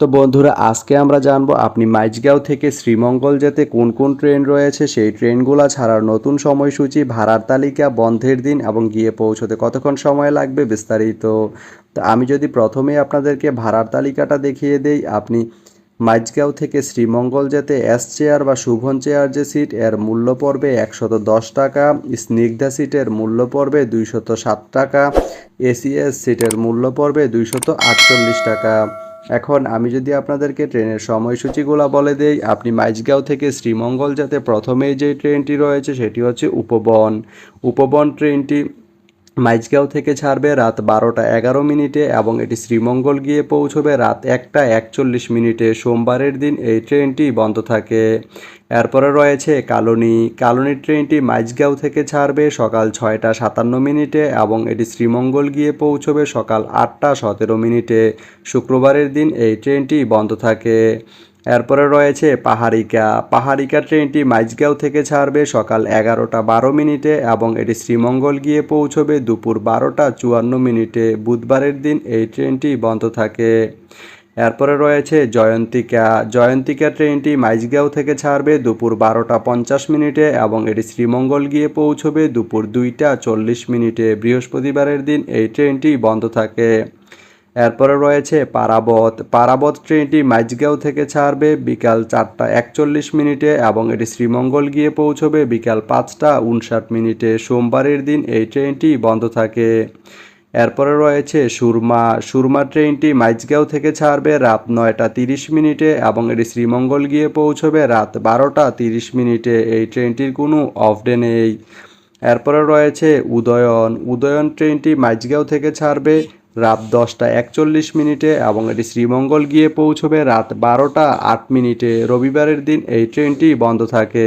তো বন্ধুরা, আজকে আমরা জানব আপনি মাইজগাঁও থেকে শ্রীমঙ্গল যেতে কোন কোন ট্রেন রয়েছে? সেই ট্রেনগুলো ছাড়ার নতুন সময়সূচি, ভাড়ার তালিকা, বন্ধের দিন এবং গিয়ে পৌঁছতে কতক্ষণ সময় লাগবে বিস্তারিত। তো আমি যদি প্রথমেই আপনাদেরকে ভাড়ার তালিকাটা দেখিয়ে দেই, আপনি মাইজগাঁও থেকে শ্রীমঙ্গল যেতে এস চেয়ার বা শুভন চেয়ার যে সিট এর মূল্য পড়বে একশত দশ টাকা, স্নিগ্ধা সিটের মূল্য পড়বে দুইশত সাত টাকা এসিএস সিটের মূল্য পড়বে দুইশত আটচল্লিশ টাকা। এখন আমি যদি আপনাদেরকে ট্রেনের সময়সূচিগুলো বলে দেই, আপনি মাইজগাঁও থেকে শ্রীমঙ্গল যাতে প্রথমেই যে ট্রেনটি রয়েছে, সেটি হচ্ছে উপবন। উপবন ট্রেনটি মাইজগাঁও থেকে ছাড়বে রাত বারোটা এগারো মিনিটে এবং এটি শ্রীমঙ্গল গিয়ে পৌঁছবে রাত একটা একচল্লিশ মিনিটে। সোমবারের দিন এই ট্রেনটি বন্ধ থাকে। এরপরে রয়েছে কালনি। কালনি ট্রেনটি মাইজগাঁও থেকে ছাড়বে সকাল ছয়টা সাতান্ন মিনিটে এবং এটি শ্রীমঙ্গল গিয়ে পৌঁছবে সকাল আটটা সতেরো মিনিটে। শুক্রবারের দিন এই ট্রেনটি বন্ধ থাকে। এরপরে রয়েছে পাহাড়িকা। পাহাড়িকা ট্রেনটি মাইজগাঁও থেকে ছাড়বে সকাল এগারোটা বারো মিনিটে এবং এটি শ্রীমঙ্গল গিয়ে পৌঁছবে দুপুর বারোটা চুয়ান্ন মিনিটে। বুধবারের দিন এই ট্রেনটি বন্ধ থাকে। এরপরে রয়েছে জয়ন্তিকা। জয়ন্তিকা ট্রেনটি মাইজগাঁও থেকে ছাড়বে দুপুর বারোটা পঞ্চাশ মিনিটে এবং এটি শ্রীমঙ্গল গিয়ে পৌঁছবে দুপুর দুইটা চল্লিশ মিনিটে। বৃহস্পতিবারের দিন এই ট্রেনটি বন্ধ থাকে। এরপরে রয়েছে পারাবত। পারাবত ট্রেনটি মাইজগাঁও থেকে ছাড়বে বিকাল চারটা একচল্লিশ মিনিটে এবং এটি শ্রীমঙ্গল গিয়ে পৌঁছবে বিকাল পাঁচটা উনষাট মিনিটে। সোমবারের দিন এই ট্রেনটি বন্ধ থাকে। এরপরে রয়েছে সুরমা। সুরমা ট্রেনটি মাইজগাঁও থেকে ছাড়বে রাত নয়টা তিরিশ মিনিটে এবং এটি শ্রীমঙ্গল গিয়ে পৌঁছবে রাত বারোটা তিরিশ মিনিটে। এই ট্রেনটির কোনো অফ ডে নেই। এরপরে রয়েছে উদয়ন। উদয়ন ট্রেনটি মাইজগাঁও থেকে ছাড়বে রাত দশটা একচল্লিশ মিনিটে এবং এটি শ্রীমঙ্গল গিয়ে পৌঁছবে রাত বারোটা আট মিনিটে। রবিবারের দিন এই ট্রেনটি বন্ধ থাকে।